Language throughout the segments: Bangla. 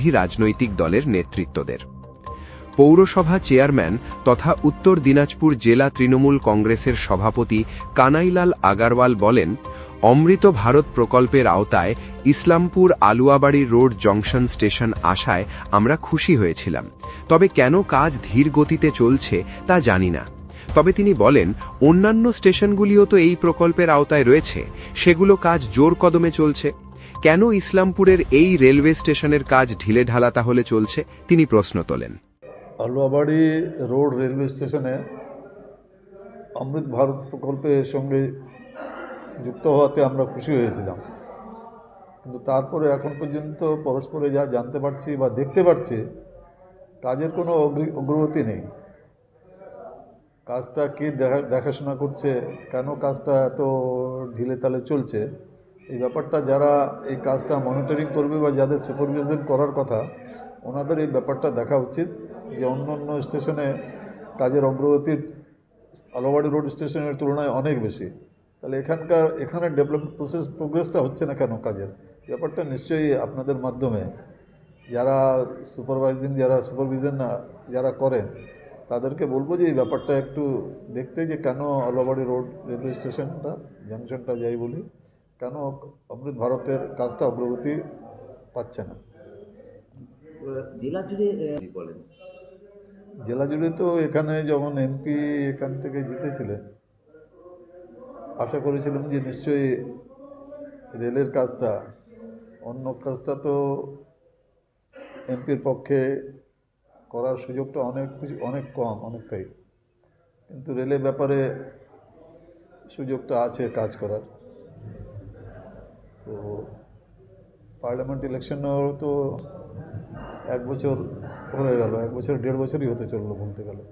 বিরোধী রাজনৈতিক দলের নেতৃত্বদের। পৌরসভা চেয়ারম্যান তথা উত্তর দিনাজপুর জেলা তৃণমূল কংগ্রেসের সভাপতি কানাইলাল আগারওয়াল বলেন, অমৃত ভারত প্রকল্পের আওতায় Islampur Aluabari road junction station আসায় আমরা খুশি হয়েছিলাম। তবে কেন কাজ ধীর গতিতে চলছে তা জানি না। তবে তিনি বলেন, অন্যান্য স্টেশনগুলিও তো এই প্রকল্পের আওতায় রয়েছে, সেগুলো কাজ জোর কদমে চলছে। কেন ইসলামপুরের এই রেলওয়ে স্টেশনের কাজ ঢিলে ঢালা তাহলে চলছে, তিনি প্রশ্ন তোলেন। আলুয়াবাড়ি রোড রেলওয়ে স্টেশনে অমৃত ভারত প্রকল্পের সঙ্গে যুক্ত হওয়াতে আমরা খুশি হয়েছিলাম। কিন্তু তারপরে এখন পর্যন্ত পরস্পরে যা জানতে পারছি বা দেখতে পারছি, কাজের কোনো অগ্রি- অগ্রগতি নেই। কাজটা কে দেখা, দেখাশোনা করছে, কেন কাজটা এত ঢিলে তালে চলছে এই ব্যাপারটা যারা এই কাজটা মনিটরিং করবে বা যাদের সুপারভিশন করার কথা, ওনাদের এই ব্যাপারটা দেখা উচিত যে অন্য অন্য স্টেশনে কাজের অগ্রগতির আলোবাড়ি রোড স্টেশনের তুলনায় অনেক বেশি। তাহলে এখানকার, এখানে ডেভেলপমেন্ট প্রসেস প্রোগ্রেসটা হচ্ছে না কেন কাজের? ব্যাপারটা নিশ্চয়ই আপনাদের মাধ্যমে। যারা সুপারভাইজিং যারা সুপারভিশন যারা করেন, তাদেরকে বলব যে এই ব্যাপারটা একটু দেখতে যে কেন আলোবাড়ি রোড রেলওয়ে স্টেশনটা জাংশনটা যাই বলি কেন অমৃত ভারতের কাজটা অগ্রগতি পাচ্ছে না? জেলা জুড়ে বলেন। জেলা জুড়ে তো এখানে যখন এমপি এখান থেকে জিতেছিলেন আশা করেছিলাম যে নিশ্চয়ই রেলের কাজটা অন্য কাজটা তো এমপির পক্ষে করার সুযোগটা অনেক অনেক কম অনেকটাই। কিন্তু রেলের ব্যাপারে সুযোগটা আছে কাজ করার। তো পার্লামেন্ট ইলেকশনেও তো এক বছর হয়ে গেল, এক বছর, দেড় বছরই হতে চলল বলতে গেলে।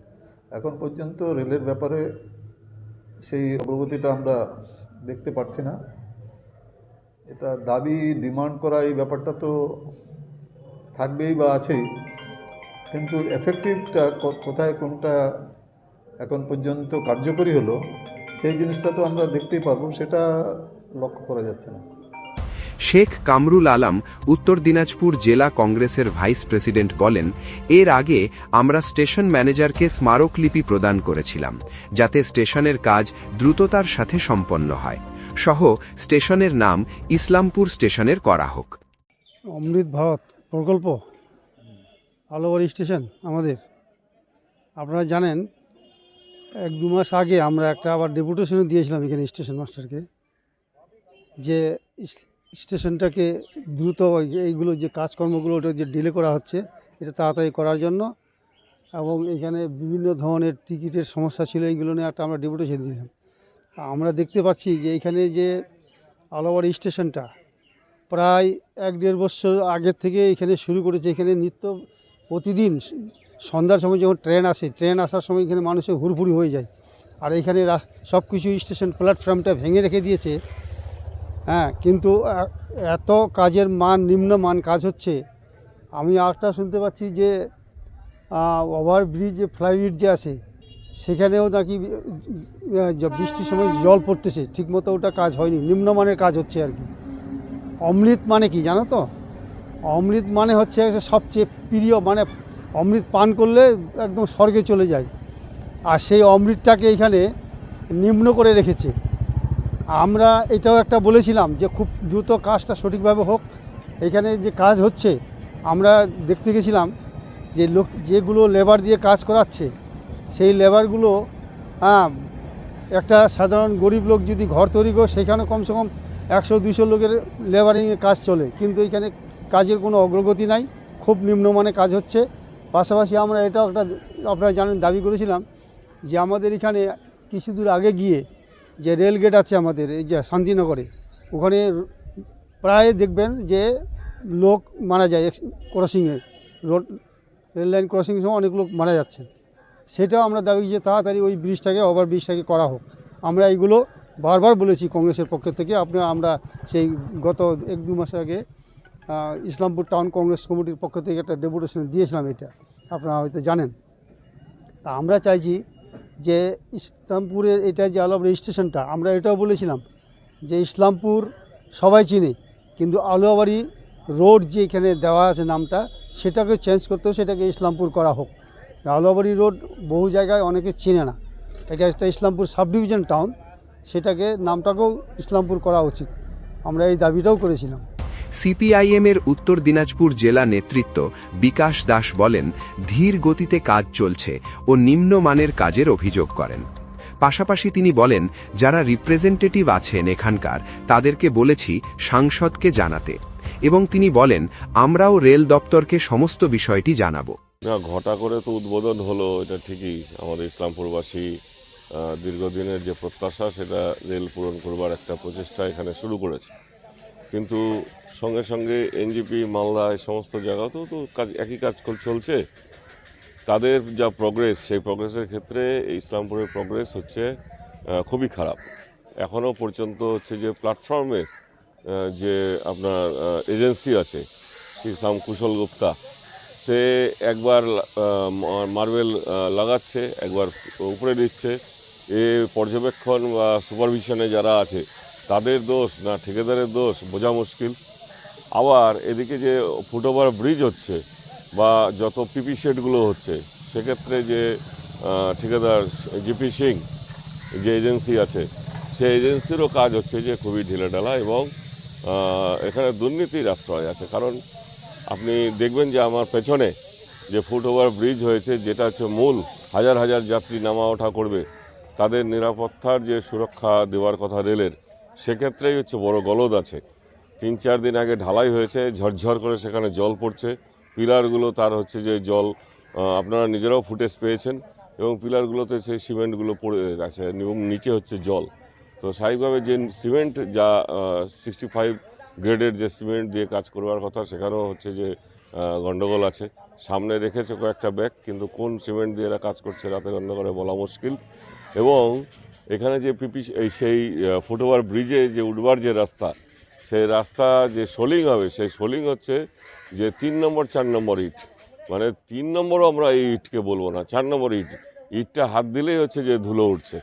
এখন পর্যন্ত রেলের ব্যাপারে সেই অগ্রগতিটা আমরা দেখতে পাচ্ছি না। এটা দাবি, ডিমান্ড করা এই ব্যাপারটা তো থাকবেই বা আছেই। কিন্তু এফেক্টিভটা কোথায় কোনটা এখন পর্যন্ত কার্যকরী হলো, সেই জিনিসটা তো আমরা দেখতেই পারব, সেটা লক্ষ্য করা যাচ্ছে না। শেখ কামরুল আলাম উত্তর দিনাজপুর জেলা কংগ্রেসের ভাইস প্রেসিডেন্ট বলেন, এর আগে আমরা স্টেশন ম্যানেজারকে স্মারকলিপি প্রদান করেছিলাম, যাতে স্টেশনের কাজ দ্রুততার সাথে সম্পন্ন হয়। সহ, স্টেশনের নাম ইসলামপুর স্টেশনের করা হোক। অমৃত ভারত প্রকল্প, আলোবাড়ি স্টেশন আমাদের। আপনারা জানেন, এক দু মাস আগে আমরা একটা আবার ডেপুটেশনও দিয়েছিলাম এখানে স্টেশন মাস্টারকে, যে স্টেশনটাকে দ্রুত এইগুলো যে কাজকর্মগুলো ওটা যে ডিলে করা হচ্ছে, এটা তাড়াতাড়ি করার জন্য এবং এখানে বিভিন্ন ধরনের টিকিটের সমস্যা ছিল, এইগুলো নিয়ে একটা আমরা ডেপুটেশন দিয়েছিলাম আমরা দেখতে পাচ্ছি যে এখানে যে আলোবাড়ি স্টেশনটা প্রায় এক দেড় বছর আগের থেকে এখানে শুরু করেছে। এখানে নিত্য প্রতিদিন সন্ধ্যার সময় যখন ট্রেন আসে, ট্রেন আসার সময় এখানে মানুষের হুড়ফুড়ি হয়ে যায়। আর এখানে সব কিছু স্টেশন প্ল্যাটফর্মটা ভেঙে রেখে দিয়েছে। হ্যাঁ কিন্তু এত কাজের মান, নিম্ন মান কাজ হচ্ছে। আমি আরেকটা শুনতে পাচ্ছি যে ওভার ব্রিজ যে ফ্লাইওভার যে আছে, সেখানেও নাকি বৃষ্টির সময় জল পড়তেছে। ঠিকমতো ওটা কাজ হয়নি। নিম্নমানের কাজ হচ্ছে আর কি। অমৃত মানে কি, জানো তো? অমৃত মানে হচ্ছে সবচেয়ে প্রিয় মানে অমৃত পান করলে একদম স্বর্গে চলে যায়। আর সেই অমৃতটাকে এখানে নিম্ন করে রেখেছে। আমরা এটাও একটা বলেছিলাম যে খুব দ্রুত কাজটা সঠিকভাবে হোক। এখানে যে কাজ হচ্ছে, আমরা দেখতে গেছিলাম যে লোক যেগুলো লেবার দিয়ে কাজ করাচ্ছে, সেই লেবারগুলো হ্যাঁ একটা সাধারণ গরিব লোক যদি ঘর তৈরি করে, সেখানে কমসে কম একশো দুশো লোকের লেবারিংয়ে কাজ চলে। কিন্তু এখানে কাজের কোনো অগ্রগতি নাই, খুব নিম্নমানে কাজ হচ্ছে। পাশাপাশি আমরা এটাও একটা, আপনারা জানেন, দাবি করেছিলাম যে আমাদের এখানে কিছু দূর আগে গিয়ে যে রেল গেট আছে আমাদের, এই যে শান্তিনগরে, ওখানে প্রায় দেখবেন যে লোক মারা যায় ক্রসিংয়ে। রোড, রেল লাইন ক্রসিংয়ের সময় অনেক লোক মারা যাচ্ছে। সেটাও আমরা দাবি যে তাড়াতাড়ি ওই ব্রিজটাকে, ওভার ব্রিজটাকে করা হোক। আমরা এইগুলো বারবার বলেছি কংগ্রেসের পক্ষ থেকে। আপনি, আমরা সেই গত এক দু মাস আগে ইসলামপুর টাউন কংগ্রেস কমিটির পক্ষ থেকে একটা ডেপুটেশন দিয়েছিলাম এটা। আপনারা হয়তো জানেন। তা আমরা চাইছি যে ইসলামপুরের এটা যে আলোবাড়ি স্টেশনটা আমরা এটাও বলেছিলাম যে ইসলামপুর সবাই চিনে, কিন্তু আলোয়াবাড়ি রোড যে এখানে দেওয়া আছে নামটা, সেটাকে চেঞ্জ করতে সেটাকে ইসলামপুর করা হোক। আলোয়াবাড়ি রোড বহু জায়গায় অনেকে চেনে না। এটা একটা ইসলামপুর সাব ডিভিশন টাউন, সেটাকে, নামটাকেও ইসলামপুর করা উচিত। আমরা এই দাবিটাও করেছিলাম। সিপিআইএমের উত্তর দিনাজপুর জেলা নেতৃত্ব বিকাশ দাস বলেন, ধীর গতিতে কাজ চলছে ও নিম্নমানের কাজের অভিযোগ করেন। পাশাপাশি তিনি বলেন, যারা রিপ্রেজেন্টেটিভ আছেন এখানকার, তাদেরকে বলেছি সাংসদকে জানাতে। এবং তিনি বলেন, আমরাও রেল দপ্তরকে সমস্ত বিষয়টি জানাব। না, ঘটা করে তো উদ্বোধন হলো, এটা ঠিকই। আমাদের ইসলামপুরবাসী দীর্ঘদিনের যে প্রত্যাশা, সেটা রেল পূরণ করবার একটা প্রচেষ্টা এখানে শুরু করেছে। কিন্তু সঙ্গে সঙ্গে এনজিপি, মালদা, এই সমস্ত জায়গাতেও তো কাজ, একই কাজ চলছে। তাদের যা প্রগ্রেস সেই প্রগ্রেসের ক্ষেত্রে ইসলামপুরের প্রগ্রেস হচ্ছে খুবই খারাপ। এখনও পর্যন্ত হচ্ছে যে প্ল্যাটফর্মে যে আপনার এজেন্সি আছে, শ্রী শ্যাম কুশল গুপ্তা, সে একবার মার্বেল লাগাচ্ছে, একবার উপরে দিচ্ছে। এ পর্যবেক্ষণ বা সুপারভিশনে যারা আছে, তাদের দোষ না, ঠিকাদারের দোষ, বোঝা মুশকিল। আবার এদিকে যে ফুটওভার ব্রিজ হচ্ছে বা যত পিপি শেডগুলো হচ্ছে, সেক্ষেত্রে যে ঠিকাদার জিপি সিং যে এজেন্সি আছে, সেই এজেন্সিরও কাজ হচ্ছে যে খুবই ঢিলেঢালা এবং এখানে দুর্নীতির আশ্রয় আছে। কারণ আপনি দেখবেন যে আমার পেছনে যে ফুটওভার ব্রিজ হয়েছে, যেটা হচ্ছে মূল, হাজার হাজার যাত্রী নামা ওঠা করবে, তাদের নিরাপত্তার যে সুরক্ষা দেওয়ার কথা রেলের, সেক্ষেত্রেই হচ্ছে বড় গলদ আছে। তিন চার দিন আগে ঢালাই হয়েছে ঝরঝর করে সেখানে জল পড়ছে। পিলারগুলো তার হচ্ছে যে জল আপনারা নিজেরাও ফুটেজ পেয়েছেন এবং পিলারগুলোতে সেই সিমেন্টগুলো পড়ে আছে এবং নিচে হচ্ছে জল। তো স্বাভাবিকভাবে যে সিমেন্ট যা সিক্সটি ফাইভ গ্রেডের যে সিমেন্ট দিয়ে কাজ করবার কথা সেখানেও হচ্ছে যে আহ, গন্ডগোল আছে। সামনে রেখেছে কয়েকটা ব্যাগ কিন্তু কোন সিমেন্ট দিয়ে এরা কাজ করছে রাতের অন্ধকারে বলা মুশকিল। এবং এখানে যে পিপি সেই ফুটওভার ব্রিজে যে উঠবার যে রাস্তা সেই রাস্তা যে সোলিং হবে, সেই সোলিং হচ্ছে যে তিন নম্বর, চার নম্বর ইট। মানে তিন নম্বরও আমরা এই ইটকে বলব না, চার নম্বর ইট। ইটটা হাত দিলেই হচ্ছে যে ধুলো উঠছে।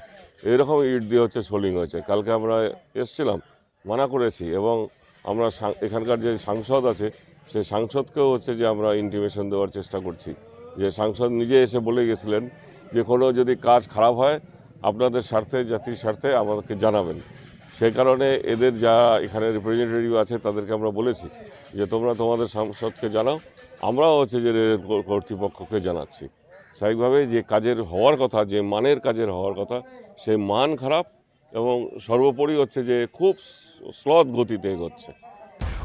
এরকম ইট দিয়ে হচ্ছে সোলিং হয়েছে। কালকে আমরা এসছিলাম, মানা করেছি এবং আমরা এখানকার যে সাংসদ আছে সেই সাংসদকেও হচ্ছে যে আমরা ইন্টিমেশন দেওয়ার চেষ্টা করছি। যে সাংসদ নিজে এসে বলে গেছিলেন যে কোনো যদি কাজ খারাপ হয়, আপনাদের স্বার্থে, জাতির স্বার্থে আমাদেরকে জানাবেন। সেই কারণে এদের যা এখানে রিপ্রেজেন্টেটিভ আছে তাদেরকে আমরা বলেছি যে তোমরা তোমাদের সাংসদকে জানাও, আমরাও হচ্ছে যে কর্তৃপক্ষকে জানাচ্ছি। স্বাভাবিকভাবে যে কাজের হওয়ার কথা, যে মানের কাজের হওয়ার কথা, সেই মান খারাপ এবং সর্বোপরি হচ্ছে যে খুব স্লথ গতিতে এগোচ্ছে।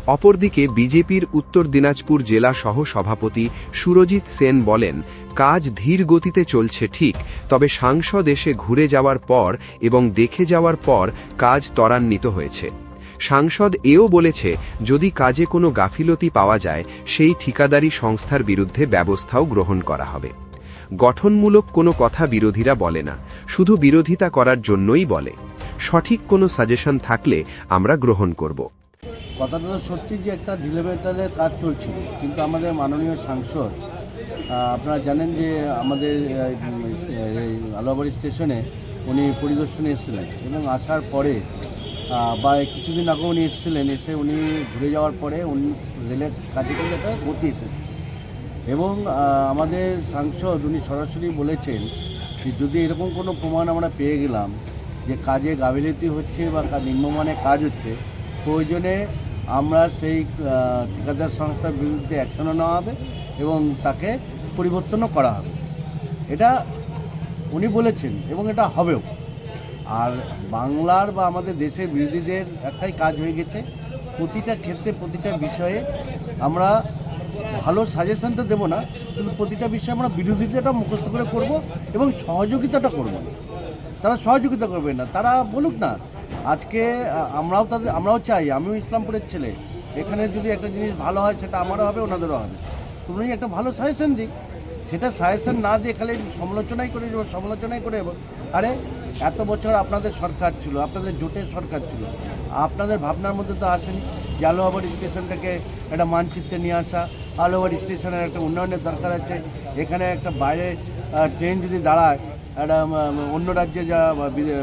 অপরদিকে বিজেপির উত্তর দিনাজপুর জেলা সহ সভাপতি সুরজিৎ সেন বলেন, কাজ ধীর গতিতে চলছে ঠিক, তবে সাংসদ এসে ঘুরে যাওয়ার পর এবং দেখে যাওয়ার পর কাজ ত্বরান্বিত হয়েছে। সাংসদ এও বলেছে, যদি কাজে কোনো গাফিলতি পাওয়া যায়, সেই ঠিকাদারি সংস্থার বিরুদ্ধে ব্যবস্থাও গ্রহণ করা হবে। গঠনমূলক কোনো কথা বিরোধীরা বলে না, শুধু বিরোধিতা করার জন্যই বলে। সঠিক কোনো সাজেশন থাকলে আমরা গ্রহণ করব। কথাটা তো সত্যি যে একটা ঢিলেমেটালে কাজ চলছিল, কিন্তু আমাদের মাননীয় সাংসদ আপনারা জানেন যে আমাদের আলোয়াবাড়ি স্টেশনে উনি পরিদর্শনে এসেছিলেন এবং আসার পরে বা কিছুদিন আগে উনি এসেছিলেন, এসে উনি ঘুরে যাওয়ার পরে উনি রেলের কাজে কিন্তু একটা গতি এসেছে। এবং আমাদের সাংসদ উনি সরাসরি বলেছেন যে যদি এরকম কোনো প্রমাণ আমরা পেয়ে গেলাম যে কাজে গাফিলতি হচ্ছে বা নিম্নমানের কাজ হচ্ছে, প্রয়োজনে আমরা সেই ঠিকাদার সংস্থার বিরুদ্ধে অ্যাকশনও নেওয়া হবে এবং তাকে পরিবর্তনও করা হবে। এটা উনি বলেছেন এবং এটা হবেও। আর বাংলার বা আমাদের দেশের বিরোধীদের একটাই কাজ হয়ে গেছে, প্রতিটা ক্ষেত্রে প্রতিটা বিষয়ে আমরা ভালো সাজেশন তো দেবো না, কিন্তু প্রতিটা বিষয়ে আমরা বিরোধিতাটা মুখস্থ করে করব এবং সহযোগিতাটা করব তারা সহযোগিতা করবে না। তারা বলুক না আজকে আমরাও তাদের আমরাও চাই আমিও ইসলামপুরের ছেলে। এখানে যদি একটা জিনিস ভালো হয় সেটা আমারও হবে ওনাদেরও হবে। তুমি একটা ভালো সাজেশন দিক সেটা সাজেশন না দিয়ে খালি সমালোচনাই করে যাব, সমালোচনাই করে যাব। আরে এত বছর আপনাদের সরকার ছিল আপনাদের জোটের সরকার ছিল। আপনাদের ভাবনার মধ্যে তো আসেনি যে আলোহাবাড়ি স্টেশনটাকে একটা মানচিত্রে নিয়ে আসা। আলোহাবাড়ি স্টেশনের একটা উন্নয়নের দরকার আছে। এখানে একটা বাইরে ট্রেন যদি দাঁড়ায় একটা অন্য রাজ্যে যা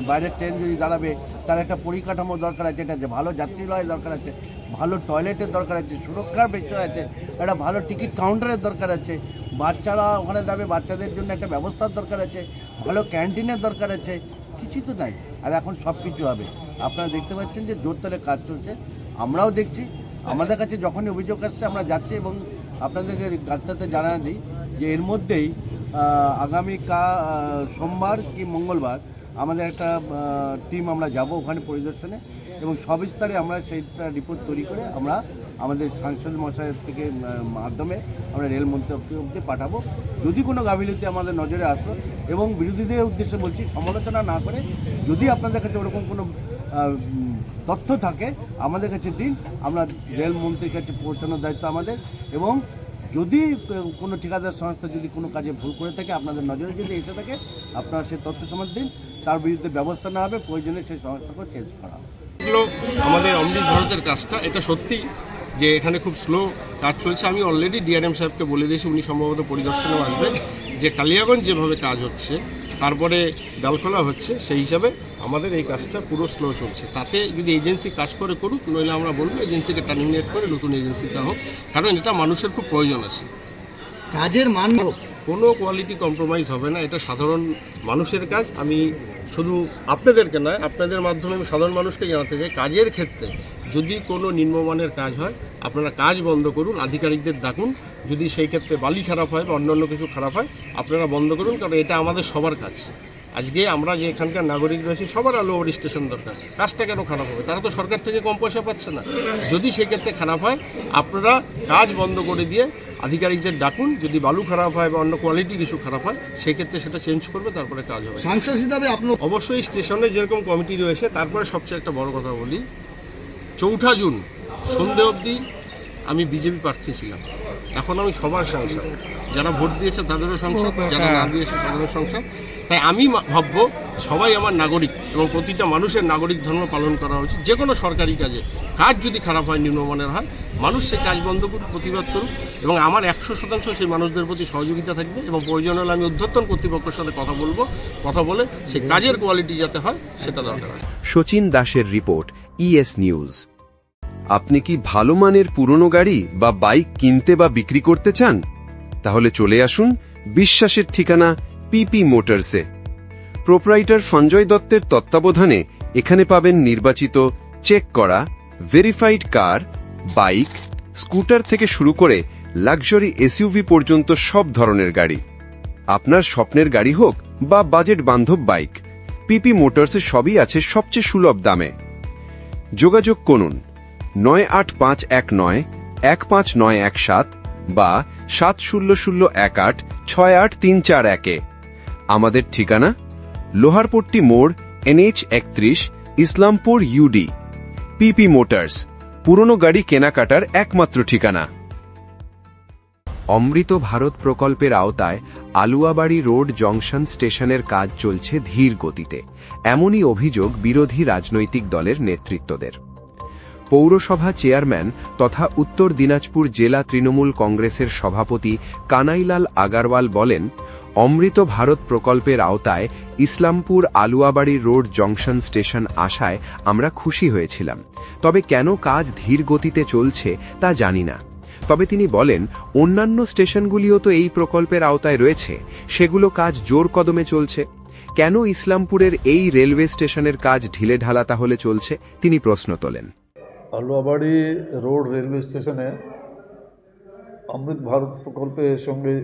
বাইরের ট্রেন যদি দাঁড়াবে, তার একটা পরিকাঠামো দরকার আছে, এটা ভালো যাত্রীলয় দরকার আছে, ভালো টয়লেটের দরকার আছে, সুরক্ষার বিষয় আছে, একটা ভালো টিকিট কাউন্টারের দরকার আছে, বাচ্চারা ওখানে যাবে, বাচ্চাদের জন্য একটা ব্যবস্থার দরকার আছে, ভালো ক্যান্টিনের দরকার আছে, কিছুই তো নাই। আর এখন সব কিছু হবে। আপনারা দেখতে পাচ্ছেন যে জোর তলে কাজ চলছে। আমরাও দেখছি। আমাদের কাছে যখনই অভিযোগ আসছে, আমরা যাচ্ছি এবং আপনাদেরকে ডাক্তারতে জানা দিই যে এর মধ্যেই আগামী কা সোমবার কি মঙ্গলবার আমাদের একটা টিম আমরা যাব ওখানে পরিদর্শনে এবং সবিস্তারে আমরা সেইটা রিপোর্ট তৈরি করে আমরা আমাদের সাংসদ মশাইয়ের থেকে মাধ্যমে আমরা রেল মন্ত্রী অব্দি পাঠাবো। যদি কোনো গাফিলতি আমাদের নজরে আসলো এবং বিরোধীদের উদ্দেশ্যে বলছি, সমালোচনা না করে যদি আপনাদের কাছে ওরকম কোনো তথ্য থাকে, আমাদের কাছে দিন। আমরা রেল মন্ত্রীর কাছে পৌঁছানোর দায়িত্ব আমাদের এবং যদি কোনো ঠিকাদার সংস্থা যদি কোনো কাজে ভুল করে থাকে, আপনাদের নজরে যদি এসে থাকে, আপনারা সে তথ্য সমাজ দিন, তার বিরুদ্ধে ব্যবস্থা না হবে, প্রয়োজনে সেই সংস্থাকেও চেঞ্জ করা আমাদের অমৃত ভারতের কাজটা, এটা সত্যি যে এখানে খুব স্লো কাজ চলছে। আমি অলরেডি ডিআরএম সাহেবকে বলে দিয়েছি, উনি সম্ভবত পরিদর্শনেও আসবেন যে কালিয়াগঞ্জ যেভাবে কাজ হচ্ছে, তারপরে ডালখোলা হচ্ছে, সেই হিসাবে আমাদের এই কাজটা পুরো স্লো চলছে। তাতে যদি এজেন্সি কাজ করে করুক নইলে আমরা বলব এজেন্সিকে টার্মিনেট করে নতুন এজেন্সিটা হোক। কারণ এটা মানুষের খুব প্রয়োজন আছে। কাজের মান কোনো কোয়ালিটি কম্প্রোমাইজ হবে না এটা সাধারণ মানুষের কাজ। আমি শুধু আপনাদেরকে নয় আপনাদের মাধ্যমে আমি সাধারণ মানুষকে জানাতে চাই কাজের ক্ষেত্রে যদি কোনো নিম্নমানের কাজ হয় আপনারা কাজ বন্ধ করুন আধিকারিকদের ডাকুন। যদি সেই ক্ষেত্রে বালি খারাপ হয় বা অন্যান্য কিছু খারাপ হয় আপনারা বন্ধ করুন কারণ এটা আমাদের সবার কাজ। আজকে আমরা যে এখানকার নাগরিক রয়েছি সবার আলো ওভার স্টেশন দরকার। কাজটা কেন খারাপ হবে? তারা তো সরকার থেকে কম পয়সা পাচ্ছে না। যদি সেক্ষেত্রে খারাপ হয় আপনারা কাজ বন্ধ করে দিয়ে আধিকারিকদের ডাকুন যদি বালু খারাপ হয় বা অন্য কোয়ালিটি কিছু খারাপ হয় সেক্ষেত্রে সেটা চেঞ্জ করবে তারপরে কাজ হবে। সাংসদ হিসাবে আপনার অবশ্যই স্টেশনে যেরকম কমিটি রয়েছে তারপরে সবচেয়ে একটা বড় কথা বলি। চৌঠা জুন সন্ধে অবধি আমি বিজেপি প্রার্থী ছিলাম। এখন আমি সবার সংসদ। যারা ভোট দিয়েছে তাদেরও সংসদ যারা না দিয়েছে তাদেরও সংসদ। তাই আমি ভাববো সবাই আমার নাগরিক এবং প্রতিটা মানুষের নাগরিক ধর্ম পালন করা উচিত। যে কোনো সরকারি কাজে। কাজ যদি খারাপ হয় নিম্নমানের হয় মানুষ সে কাজ বন্ধ করুক প্রতিবাদ করুক এবং আমার একশো শতাংশ সেই মানুষদের প্রতি সহযোগিতা থাকবে এবং প্রয়োজন হলে আমি উদ্ধর্তন কর্তৃপক্ষের সাথে কথা বলব কথা বলে সেই কাজের কোয়ালিটি যাতে হয় সেটা দরকার শচীন দাসের রিপোর্ট ইএস নিউজ আপনি কি ভালো মানের পুরনো গাড়ি বা বাইক কিনতে বা বিক্রি করতে চান? তাহলে চলে আসুন বিশ্বাসের ঠিকানা পিপি মোটরসে প্রোপ্রাইটার সঞ্জয় দত্তের তত্ত্বাবধানে এখানে পাবেন নির্বাচিত চেক করা ভেরিফাইড কার বাইক স্কুটার থেকে শুরু করে লাক্সারি এসইউভি পর্যন্ত সব ধরনের গাড়ি। আপনার স্বপ্নের গাড়ি হোক বা বাজেট বান্ধব বাইক পিপি মোটরসে সবই আছে সবচেয়ে সুলভ দামে। যোগাযোগ করুন নয় আট পাঁচ এক নয়, এক পাঁচ নয় এক সাত বা সাত শূন্য শূন্য এক আট ছয় আট তিন চার একে। আমাদের ঠিকানা লোহারপট্টি মোড়, এনএইচ একত্রিশ, ইসলামপুর ইউডি পিপি মোটরস পুরনো গাড়ি কেনাকাটার একমাত্র ঠিকানা। অমৃত ভারত প্রকল্পের আওতায় আলুয়াবাড়ি রোড জংশন স্টেশনের কাজ চলছে ধীর গতিতে। এমনই অভিযোগ বিরোধী রাজনৈতিক দলের নেতৃত্বদের। পৌরসভা চেয়ারম্যান তথা উত্তর দিনাজপুর জেলা তৃণমূল কংগ্রেসের সভাপতি কানাইলাল আগারওয়াল বলেন, অমৃত ভারত প্রকল্পের আওতায় Islampur Aluabari road junction station আসায় আমরা খুশি হয়েছিলাম। তবে কেন কাজ ধীর গতিতে চলছে তা জানি না। তবে তিনি বলেন, অন্যান্য স্টেশনগুলিও তো এই প্রকল্পের আওতায় রয়েছে, সেগুলো কাজ জোর কদমে চলছে। কেন ইসলামপুরের এই রেলওয়ে স্টেশনের কাজ ঢিলে ঢালা তাহলে চলছে? তিনি প্রশ্ন তোলেন। আলুয়াবাড়ি রোড রেলওয়ে স্টেশনে অমৃত ভারত প্রকল্পের সঙ্গে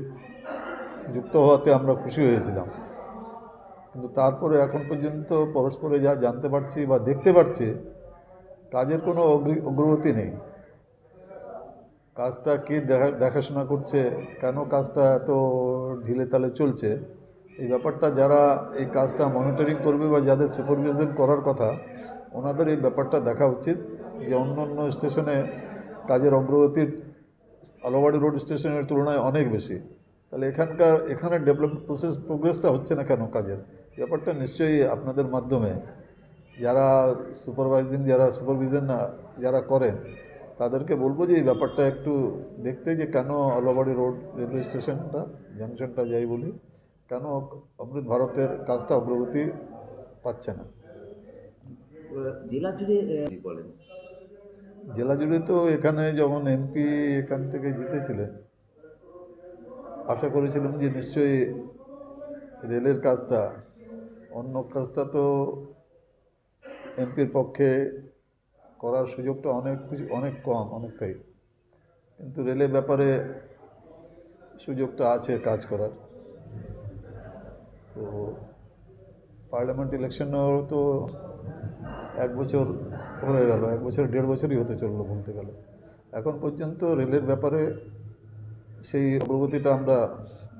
যুক্ত হওয়াতে আমরা খুশি হয়েছিলাম। কিন্তু তারপরে এখন পর্যন্ত পরস্পরে যা জানতে পারছি বা দেখতে পারছি, কাজের কোনো অগ্রি- অগ্রগতি নেই। কাজটা কে দেখা দেখাশোনা করছে, কেন কাজটা এত ঢিলে তালে চলছে, এই ব্যাপারটা যারা এই কাজটা মনিটরিং করবে বা যাদের সুপারভিশন করার কথা, ওনাদের এই ব্যাপারটা দেখা উচিত। যে অন্য অন্য স্টেশনে কাজের অগ্রগতির আলোবাড়ি রোড স্টেশনের তুলনায় অনেক বেশি। তাহলে এখানকার এখানে ডেভেলপমেন্ট প্রসেস প্রোগ্রেসটা হচ্ছে না কেন কাজের? ব্যাপারটা নিশ্চয়ই আপনাদের মাধ্যমে। যারা সুপারভাইজিং যারা সুপারভিশন যারা করেন, তাদেরকে বলব যে এই ব্যাপারটা একটু দেখতে যে কেন আলোবাড়ি রোড রেলওয়ে স্টেশনটা জাংশনটা যাই বলি, কেন অমৃত ভারতের কাজটা অগ্রগতি পাচ্ছে না। জেলা জুড়ে বলেন? জেলা জুড়ে তো এখানে যখন এমপি এখান থেকে জিতেছিলেন, আশা করেছিলাম যে নিশ্চয়ই রেলের কাজটা, অন্য কাজটা তো এমপির পক্ষে করার সুযোগটা অনেক অনেক কম, অনেকটাই। কিন্তু রেলের ব্যাপারে সুযোগটা আছে কাজ করার। তো পার্লামেন্ট ইলেকশনেও তো এক বছর হয়ে গেল, এক বছর, দেড় বছরই হতে চলল বলতে গেলে। এখন পর্যন্ত রেলের ব্যাপারে সেই অগ্রগতিটা আমরা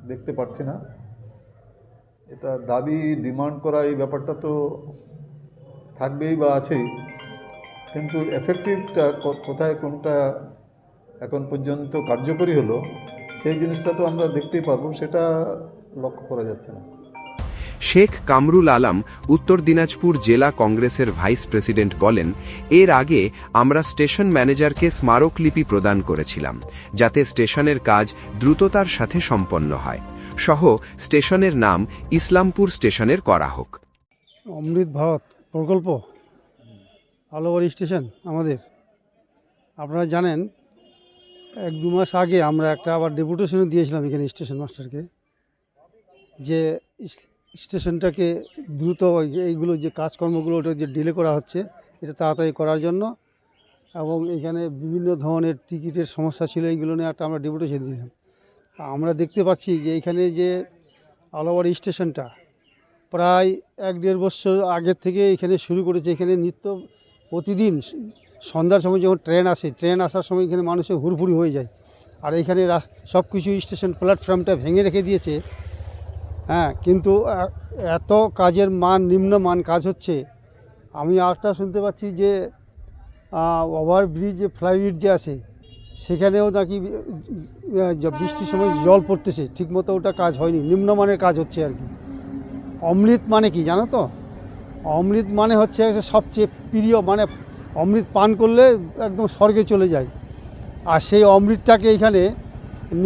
দেখতে পাচ্ছি না। এটা দাবি, ডিমান্ড করা, এই ব্যাপারটা তো থাকবেই বা আছেই কিন্তু এফেক্টিভটা কোথায়, কোনটা এখন পর্যন্ত কার্যকরী হলো, সেই জিনিসটা তো আমরা দেখতেই পারব, সেটা লক্ষ্য করা যাচ্ছে না। শেখ কামরুল আলম উত্তর দিনাজপুর জেলা কংগ্রেসের ভাইস প্রেসিডেন্ট বলেন, এর আগে আমরা স্টেশন ম্যানেজারকে স্মারকলিপি প্রদান করেছিলাম, যাতে স্টেশনের কাজ দ্রুততার সাথে সম্পন্ন হয়। সহ, স্টেশনের নাম ইসলামপুর স্টেশনের করা হোক। অমৃত ভারত প্রকল্প, আলোবাড়ি স্টেশন আমাদের। আপনারা জানেন, এক দু মাস আগে আমরা একটা আবার ডেপুটেশনও দিয়েছিলাম এখানে স্টেশন মাস্টারকে, যে স্টেশনটাকে দ্রুত এইগুলো যে কাজকর্মগুলো ওটা যে ডিলে করা হচ্ছে, এটা তাড়াতাড়ি করার জন্য। এবং এখানে বিভিন্ন ধরনের টিকিটের সমস্যা ছিল, এইগুলো নিয়ে একটা আমরা ডেপুটেশন দিয়েছিলাম তা আমরা দেখতে পাচ্ছি যে এখানে যে আলোবাড়ি স্টেশনটা প্রায় এক দেড় বছর আগের থেকে এখানে শুরু করেছে। এখানে নিত্য প্রতিদিন সন্ধ্যার সময় যখন ট্রেন আসে, ট্রেন আসার সময় এখানে মানুষের হুড়ফুড়ি হয়ে যায়। আর এখানে সব কিছু স্টেশন প্ল্যাটফর্মটা ভেঙে রেখে দিয়েছে। হ্যাঁ কিন্তু এত কাজের মান নিম্নমান কাজ হচ্ছে। আমি একটা শুনতে পাচ্ছি যে ওভারব্রিজ যে ফ্লাইওভার যে আছে, সেখানেও নাকি বৃষ্টির সময় জল পড়তেছে, ঠিকমতো ওটা কাজ হয়নি নিম্নমানের কাজ হচ্ছে আর কি। অমৃত মানে কি, জানো তো? অমৃত মানে হচ্ছে সবচেয়ে প্রিয় মানে অমৃত পান করলে একদম স্বর্গে চলে যায়। আর সেই অমৃতটাকে এখানে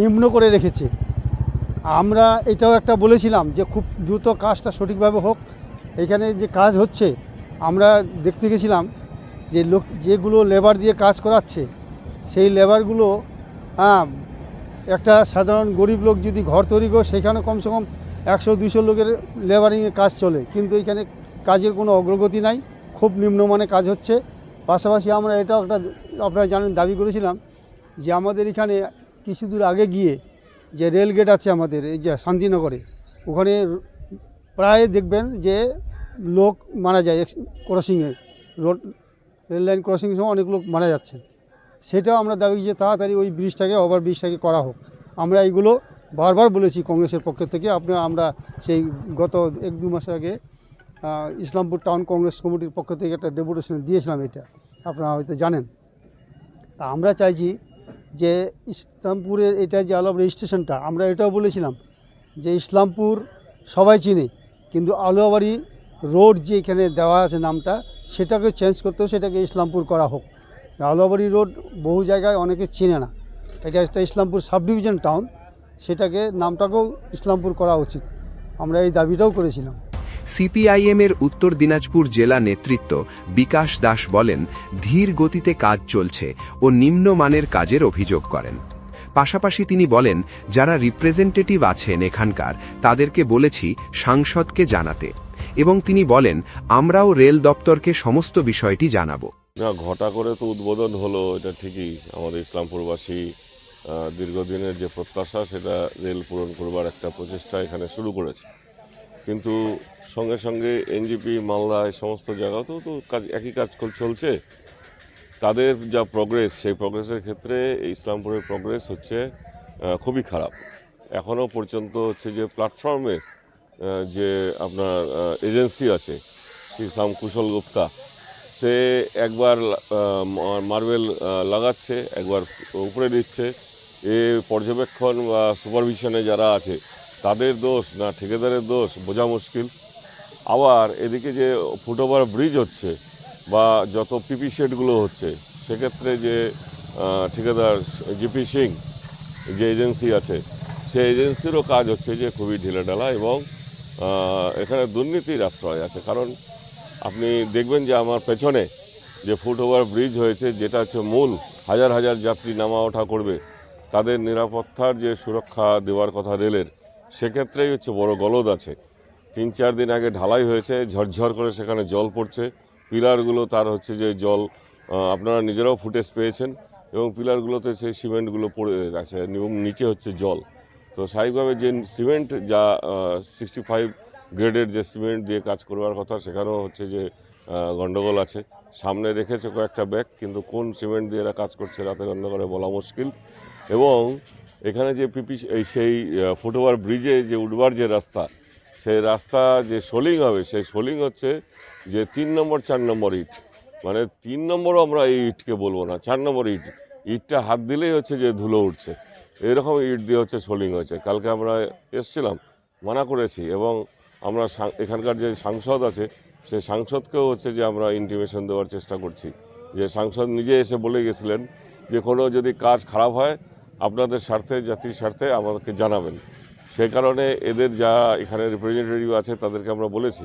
নিম্ন করে রেখেছে। আমরা এটাও একটা বলেছিলাম যে খুব দ্রুত কাজটা সঠিকভাবে হোক। এখানে যে কাজ হচ্ছে, আমরা দেখতে গেছিলাম যে লোক, যেগুলো লেবার দিয়ে কাজ করাচ্ছে, সেই লেবারগুলো হ্যাঁ একটা সাধারণ গরিব লোক যদি ঘর তৈরি করে, সেখানে কমসে কম একশো, দুশো লোকের লেবারিংয়ে কাজ চলে। কিন্তু এখানে কাজের কোনো অগ্রগতি নাই, খুব নিম্নমানে কাজ হচ্ছে। পাশাপাশি আমরা এটাও একটা, আপনারা জানেন, দাবি করেছিলাম যে আমাদের এখানে কিছু দূর আগে গিয়ে যে রেল গেট আছে আমাদের, এই যে শান্তিনগরে, ওখানে প্রায় দেখবেন যে লোক মারা যায় ক্রসিংয়ে রোড, রেল লাইন ক্রসিংয়ের সময় অনেক লোক মারা যাচ্ছে। সেটাও আমরা দাবি যে তাড়াতাড়ি ওই ব্রিজটাকে ওভার ব্রিজটাকে করা হোক। আমরা এইগুলো বারবার বলেছি কংগ্রেসের পক্ষ থেকে। আপনি, আমরা সেই গত এক দু মাস আগে ইসলামপুর টাউন কংগ্রেস কমিটির পক্ষ থেকে একটা ডেপুটেশন দিয়েছিলাম এটা। আপনারা হয়তো জানেন। তা আমরা চাইছি যে ইসলামপুরের এটা যে আলাপ স্টেশনটা আমরা এটাও বলেছিলাম যে ইসলামপুর সবাই চিনে, কিন্তু আলোয়াবাড়ি রোড যে এখানে দেওয়া আছে নামটা, সেটাকে চেঞ্জ করতেও সেটাকে ইসলামপুর করা হোক। আলোয়াবাড়ি রোড বহু জায়গায় অনেকে চেনে না। এটা একটা ইসলামপুর সাব ডিভিশন টাউন, সেটাকে, নামটাকেও ইসলামপুর করা উচিত। আমরা এই দাবিটাও করেছিলাম। সিপিআইএমের উত্তর দিনাজপুর জেলা নেতৃত্ব বিকাশ দাস বলেন, ধীর গতিতে কাজ চলছে ও নিম্নমানের কাজের অভিযোগ করেন। পাশাপাশি তিনি বলেন, যারা রিপ্রেজেন্টেটিভ আছেন এখানকার, তাদেরকে বলেছি সাংসদকে জানাতে। এবং তিনি বলেন, আমরাও রেল দপ্তরকে সমস্ত বিষয়টি জানাব। না, ঘটা করে তো উদ্বোধন হলো, এটা ঠিকই। আমাদের ইসলামপুরবাসী দীর্ঘদিনের যে প্রত্যাশা, সেটা রেল পূরণ করবার একটা প্রচেষ্টা এখানে শুরু করেছে। কিন্তু সঙ্গে সঙ্গে এনজিপি, মালদা, এই সমস্ত জায়গাতেও তো কাজ, একই কাজ চলছে। তাদের যা প্রগ্রেস সেই প্রগ্রেসের ক্ষেত্রে ইসলামপুরের প্রগ্রেস হচ্ছে খুবই খারাপ। এখনও পর্যন্ত হচ্ছে যে প্ল্যাটফর্মে যে আপনার এজেন্সি আছে, শ্রী শ্যাম কুশল গুপ্তা, সে একবার মার্বেল লাগাচ্ছে, একবার উপরে দিচ্ছে। এ পর্যবেক্ষণ বা সুপারভিশনে যারা আছে তাদের দোষ না ঠিকাদারের দোষ বোঝা মুশকিল। আবার এদিকে যে ফুটওভার ব্রিজ হচ্ছে বা যত পিপি শেডগুলো হচ্ছে, সেক্ষেত্রে যে ঠিকাদার জিপি সিং যে এজেন্সি আছে, সেই এজেন্সিরও কাজ হচ্ছে যে খুবই ঢিলেঢালা এবং এখানে দুর্নীতির আশ্রয় আছে। কারণ আপনি দেখবেন যে আমার পেছনে যে ফুট ওভার ব্রিজ হয়েছে, যেটা হচ্ছে মূল, হাজার হাজার যাত্রী নামা ওঠা করবে, তাদের নিরাপত্তার যে সুরক্ষা দেওয়ার কথা রেলের সেক্ষেত্রেই হচ্ছে বড় গলদ আছে। তিন চার দিন আগে ঢালাই হয়েছে ঝরঝর করে সেখানে জল পড়ছে। পিলারগুলো তার হচ্ছে যে জল আপনারা নিজেরাও ফুটেজ পেয়েছেন এবং পিলারগুলোতে সেই সিমেন্টগুলো পড়ে আছে এবং নিচে হচ্ছে জল। তো স্বাভাবিকভাবে যে সিমেন্ট যা সিক্সটি ফাইভ গ্রেডের যে সিমেন্ট দিয়ে কাজ করবার কথা সেখানেও হচ্ছে যে আহ, গন্ডগোল আছে। সামনে রেখেছে কয়েকটা ব্যাগ কিন্তু কোন সিমেন্ট দিয়ে এরা কাজ করছে রাতের অন্ধকারে বলা মুশকিল। এবং এখানে যে পিপি সেই ফুটওভার ব্রিজে যে উঠবার যে রাস্তা, সেই রাস্তা যে সোলিং হবে, সেই সোলিং হচ্ছে যে তিন নম্বর, চার নম্বর ইট। মানে তিন নম্বরও আমরা এই ইটকে বলব না, চার নম্বর ইট। ইটটা হাত দিলেই হচ্ছে যে ধুলো উঠছে। এরকম ইট দিয়ে হচ্ছে সোলিং হয়েছে। কালকে আমরা এসছিলাম, মানা করেছি এবং আমরা এখানকার যে সাংসদ আছে সেই সাংসদকেও হচ্ছে যে আমরা ইন্টিমেশন দেওয়ার চেষ্টা করছি। যে সাংসদ নিজে এসে বলে গেছিলেন যে কোনো যদি কাজ খারাপ হয় আপনাদের স্বার্থে, জাতির স্বার্থে আমাদেরকে জানাবেন। সেই কারণে এদের যা এখানে রিপ্রেজেন্টেটিভ আছে, তাদেরকে আমরা বলেছি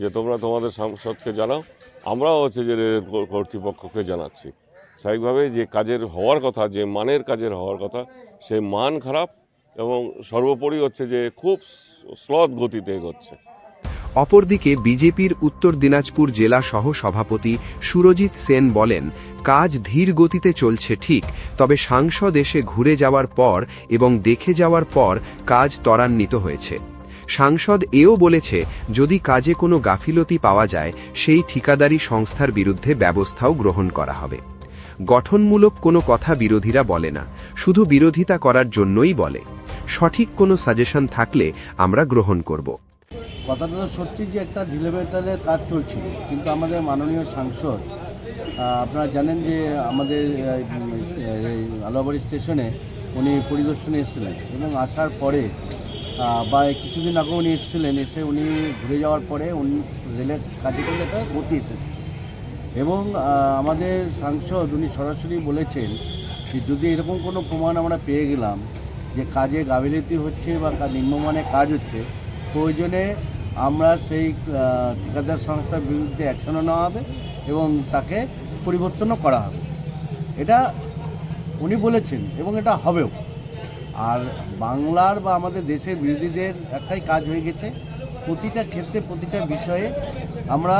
যে তোমরা তোমাদের সাংসদকে জানাও। আমরাও হচ্ছে যে কর্তৃপক্ষকে জানাচ্ছি। স্বাভাবিকভাবে যে কাজের হওয়ার কথা, যে মানের কাজের হওয়ার কথা, সেই মান খারাপ এবং সর্বোপরি হচ্ছে যে খুব স্লথ গতিতে এগোচ্ছে। অপরদিকে বিজেপির উত্তর দিনাজপুর জেলা সহ সভাপতি সুরজিৎ সেন বলেন, কাজ ধীর গতিতে চলছে ঠিক, তবে সাংসদ এসে ঘুরে যাওয়ার পর এবং দেখে যাওয়ার পর কাজ ত্বরান্বিত হয়েছে। সাংসদ এও বলেছে, যদি কাজে কোনো গাফিলতি পাওয়া যায়, সেই ঠিকাদারি সংস্থার বিরুদ্ধে ব্যবস্থাও গ্রহণ করা হবে। গঠনমূলক কোনো কথা বিরোধীরা বলে না, শুধু বিরোধিতা করার জন্যই বলে। সঠিক কোনো সাজেশন থাকলে আমরা গ্রহণ করব। কথাটা তো সত্যি যে একটা ঢিলেমেটালে কাজ চলছিল, কিন্তু আমাদের মাননীয় সাংসদ আপনারা জানেন যে আমাদের আলোয়াবাড়ি স্টেশনে উনি পরিদর্শনে এসেছিলেন এবং আসার পরে বা কিছুদিন আগে উনি এসেছিলেন, এসে উনি ঘুরে যাওয়ার পরে উনি রেলের কাজে কিন্তু একটা গতি এবং আমাদের সাংসদ উনি সরাসরি বলেছেন যে যদি এরকম কোনো প্রমাণ আমরা পেয়ে গেলাম যে কাজে গাফিলতি হচ্ছে বা নিম্নমানের কাজ হচ্ছে প্রয়োজনে আমরা সেই ঠিকাদার সংস্থার বিরুদ্ধে অ্যাকশনও নেওয়া হবে এবং তাকে পরিবর্তনও করা হবে। এটা উনি বলেছেন এবং এটা হবেও। আর বাংলার বা আমাদের দেশের বিরোধীদের একটাই কাজ হয়ে গেছে, প্রতিটা ক্ষেত্রে প্রতিটা বিষয়ে আমরা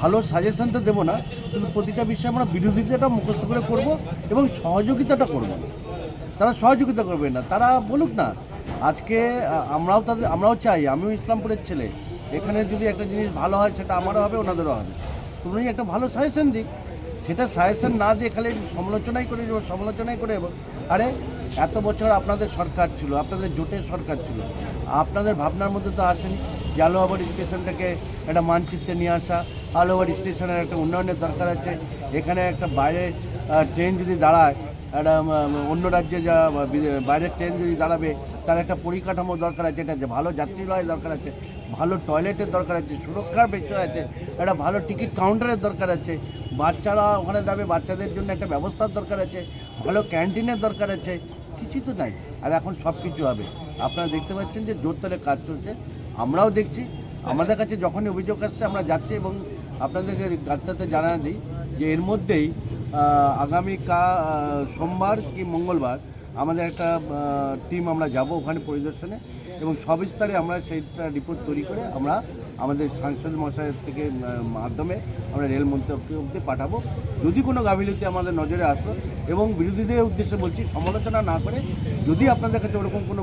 ভালো সাজেশন তো দেবো না, কিন্তু প্রতিটা বিষয়ে আমরা বিরোধিতাটা মুখস্থ করে করব এবং সহযোগিতাটা করব তারা সহযোগিতা করবে না, তারা বলুক না আজকে আমরাও তাদের, আমরাও চাই, আমিও ইসলামপুরের ছেলে। এখানে যদি একটা জিনিস ভালো হয়, সেটা আমারও হবে, ওনাদেরও হবে। তুমি একটা ভালো সাজেশন দিক। সেটা সাজেশন না দিয়ে খালি সমালোচনাই করে যাব সমালোচনাই করে যাব আরে, এত বছর আপনাদের সরকার ছিল, আপনাদের জোটের সরকার ছিল। আপনাদের ভাবনার মধ্যে তো আসেনি যে আলোয়াবাড়ি স্টেশনটাকে একটা মানচিত্রে নিয়ে আসা। আলোয়াবাড়ি স্টেশনের একটা উন্নয়নের দরকার আছে। এখানে একটা বাইরে ট্রেন যদি দাঁড়ায় একটা অন্য রাজ্যে যা বাইরের ট্রেন যদি দাঁড়াবে, তার একটা পরিকাঠামো দরকার আছে, এটা ভালো যাত্রীলয় দরকার আছে, ভালো টয়লেটের দরকার আছে, সুরক্ষার বিষয় আছে, একটা ভালো টিকিট কাউন্টারের দরকার আছে, বাচ্চারা ওখানে যাবে, বাচ্চাদের জন্য একটা ব্যবস্থার দরকার আছে, ভালো ক্যান্টিনের দরকার আছে কিছুই তো নাই। আর এখন সব কিছু হবে। আপনারা দেখতে পাচ্ছেন যে জোরতলে কাজ চলছে। আমরাও দেখছি। আমাদের কাছে যখনই অভিযোগ আসছে, আমরা যাচ্ছি এবং আপনাদেরকে কাজটাতে জানা দিই যে এর মধ্যেই আগামী কা সোমবার কি মঙ্গলবার আমাদের একটা টিম আমরা যাব ওখানে পরিদর্শনে এবং সবিস্তারে আমরা সেইটা রিপোর্ট তৈরি করে আমরা আমাদের সাংসদ মশাইয়ের থেকে মাধ্যমে আমরা রেল মন্ত্রী অব্দি পাঠাবো। যদি কোনো গাফিলতি আমাদের নজরে আসলো এবং বিরোধীদের উদ্দেশ্যে বলছি, সমালোচনা না করে যদি আপনাদের কাছে ওরকম কোনো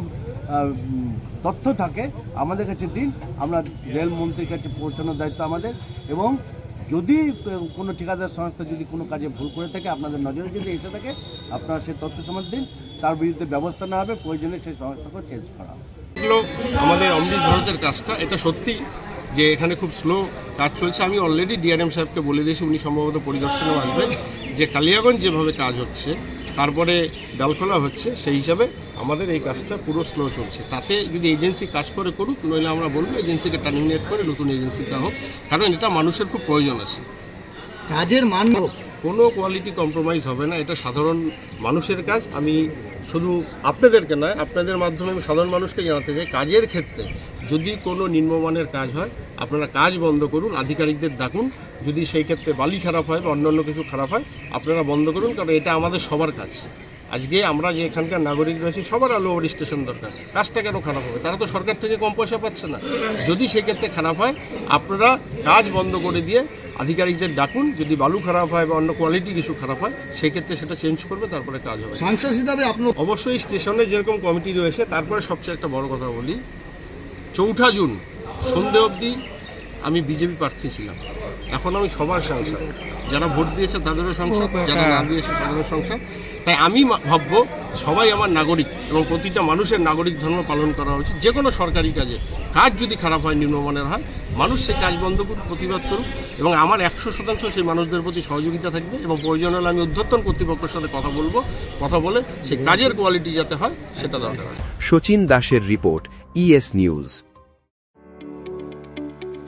তথ্য থাকে, আমাদের কাছে দিন। আমরা রেল মন্ত্রীর কাছে পৌঁছানোর দায়িত্ব আমাদের এবং যদি কোনো ঠিকাদার সংস্থা যদি কোনো কাজে ভুল করে থাকে, আপনাদের নজরে যদি এসে থাকে, আপনারা সে তথ্য সমাজ দিন, তার বিরুদ্ধে ব্যবস্থা না হবে, প্রয়োজনে সেই সংস্থাকে চেঞ্জ করা হবে। আমাদের অমৃত ভারতের কাজটা, এটা সত্যি যে এখানে খুব স্লো কাজ চলছে। আমি অলরেডি ডিআরএম সাহেবকে বলে দিয়েছি, উনি সম্ভবত পরিদর্শনেও আসবেন যে কালিয়াগঞ্জ যেভাবে কাজ হচ্ছে তারপরে ডালখোলা হচ্ছে সেই হিসাবে আমাদের এই কাজটা পুরো স্লো চলছে। তাতে যদি এজেন্সি কাজ করে করুক নইলে আমরা বলব এজেন্সিকে টার্মিনেট করে নতুন এজেন্সি হোক কারণ এটা মানুষের খুব প্রয়োজন আছে। কাজের মান হোক কোনো কোয়ালিটি কম্প্রোমাইজ হবে না এটা সাধারণ মানুষের কাজ। আমি শুধু আপনাদেরকে নয় আপনাদের মাধ্যমে আমি সাধারণ মানুষকে জানাতে চাই কাজের ক্ষেত্রে যদি কোনো নিম্নমানের কাজ হয় আপনারা কাজ বন্ধ করুন আধিকারিকদের ডাকুন যদি সেই ক্ষেত্রে বালি খারাপ হয় বা অন্যান্য কিছু খারাপ হয় আপনারা বন্ধ করুন কারণ এটা আমাদের সবার কাজ। আজকে আমরা যে এখানকার নাগরিক রয়েছি সবার আলো ওভার স্টেশন দরকার। কাজটা কেন খারাপ হবে? তারা তো সরকার থেকে কম পয়সা পাচ্ছে না। যদি সেক্ষেত্রে খারাপ হয় আপনারা কাজ বন্ধ করে দিয়ে আধিকারিকদের ডাকুন যদি বালু খারাপ হয় বা অন্য কোয়ালিটি কিছু খারাপ হয় সেক্ষেত্রে সেটা চেঞ্জ করবে তারপরে কাজ হবে। সাংসদ হিসাবে আপনার অবশ্যই স্টেশনে যেরকম কমিটি রয়েছে তারপরে সবচেয়ে একটা বড় কথা বলি চৌঠা জুন সন্ধে অবধি আমি বিজেপি প্রার্থী ছিলাম। এখন আমি সবার সংসদ। যারা ভোট দিয়েছে তাদেরও সংসদ যারা না দিয়েছে তাদেরও সংসদ। তাই আমি ভাববো সবাই আমার নাগরিক এবং প্রতিটা মানুষের নাগরিক ধর্ম পালন করা উচিত। যে কোনো সরকারি কাজে। কাজ যদি খারাপ হয় নিম্নমানের হয় মানুষ সেই কাজ বন্ধ করুক প্রতিবাদ করুক এবং আমার একশো শতাংশ সেই মানুষদের প্রতি সহযোগিতা থাকবে এবং প্রয়োজন হলে আমি উদ্ধর্তন কর্তৃপক্ষের সাথে কথা বলব কথা বলে সেই কাজের কোয়ালিটি যাতে হয় সেটা দরকার আছে শচীন দাসের রিপোর্ট ইএস নিউজ